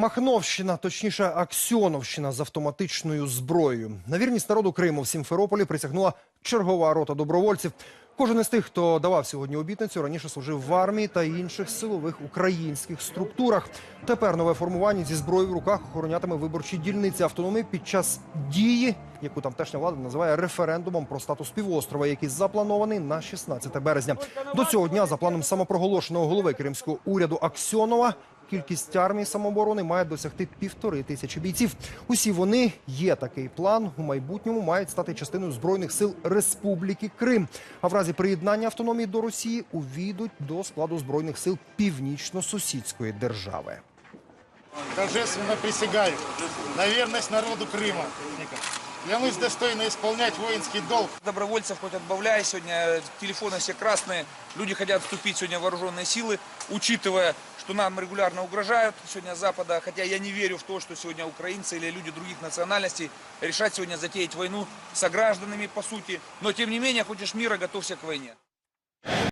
Махновщина, точніше Аксьоновщина з автоматичною зброєю. На вірність народу Криму в Сімферополі присягнула чергова рота добровольців. Кожен із тих, хто давав сьогодні обітницю, раніше служив в армії та інших силових українських структурах. Тепер нове формування зі зброєю в руках охоронятиме виборчі дільниці автономії під час дії, яку тамтешня влада називає референдумом про статус півострова, який запланований на 16 березня. До цього дня, за планом самопроголошеного голови кримського уряду Аксьонова, Кількість армії самооборони має досягти півтори тисячі бійців. Усі вони є такий план. У майбутньому мають стати частиною збройних сил Республіки Крим. А в разі приєднання автономії до Росії увійдуть до складу збройних сил північно-сусідської держави. Торжественно присягаю на верность народу Крыма. Клянусь достойно исполнять воинский долг. Добровольцев хоть отбавляй, сегодня телефоны все красные, люди хотят вступить сегодня в вооруженные силы, учитывая, что нам регулярно угрожают сегодня Запада, хотя я не верю в то, что сегодня украинцы или люди других национальностей решат сегодня затеять войну с гражданами по сути, но тем не менее, хочешь мира, готовься к войне.